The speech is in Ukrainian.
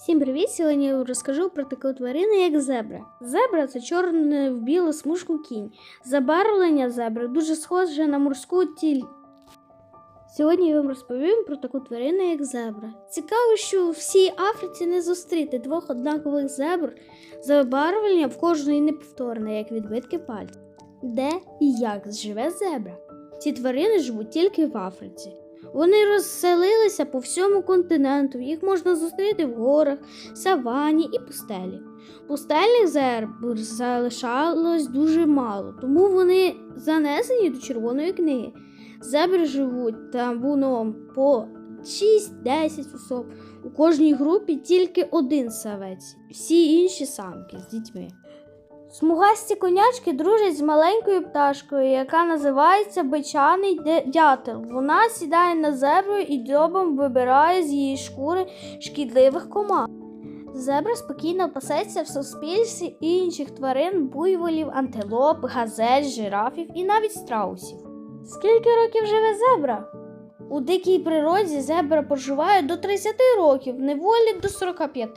Всім привіт! Сьогодні я розкажу про таку тварину, як зебра. Зебра це чорне в білу смужку кінь. Забарвлення зебри дуже схоже на морську тіль. Сьогодні я вам розповім про таку тварину, як зебра. Цікаво, що в всій Африці не зустріти двох однакових зебр. Забарвлення в кожної неповторне, як відбитки пальців. Де і як живе зебра? Ці тварини живуть тільки в Африці. Вони розселилися по всьому континенту. Їх можна зустріти в горах, савані і пустелі. Пустельних зебр залишалось дуже мало, тому вони занесені до Червоної книги. Зебри живуть табуном по 6-10 особ. У кожній групі тільки один савець, всі інші самки з дітьми. Смугасті конячки дружать з маленькою пташкою, яка називається бичаний дятел. Вона сідає на зебру і дзьобом вибирає з її шкури шкідливих комах. Зебра спокійно пасеться в суспільстві інших тварин, буйволів, антилоп, газель, жирафів і навіть страусів. Скільки років живе зебра? У дикій природі зебра проживає до 30 років, неволі до 45.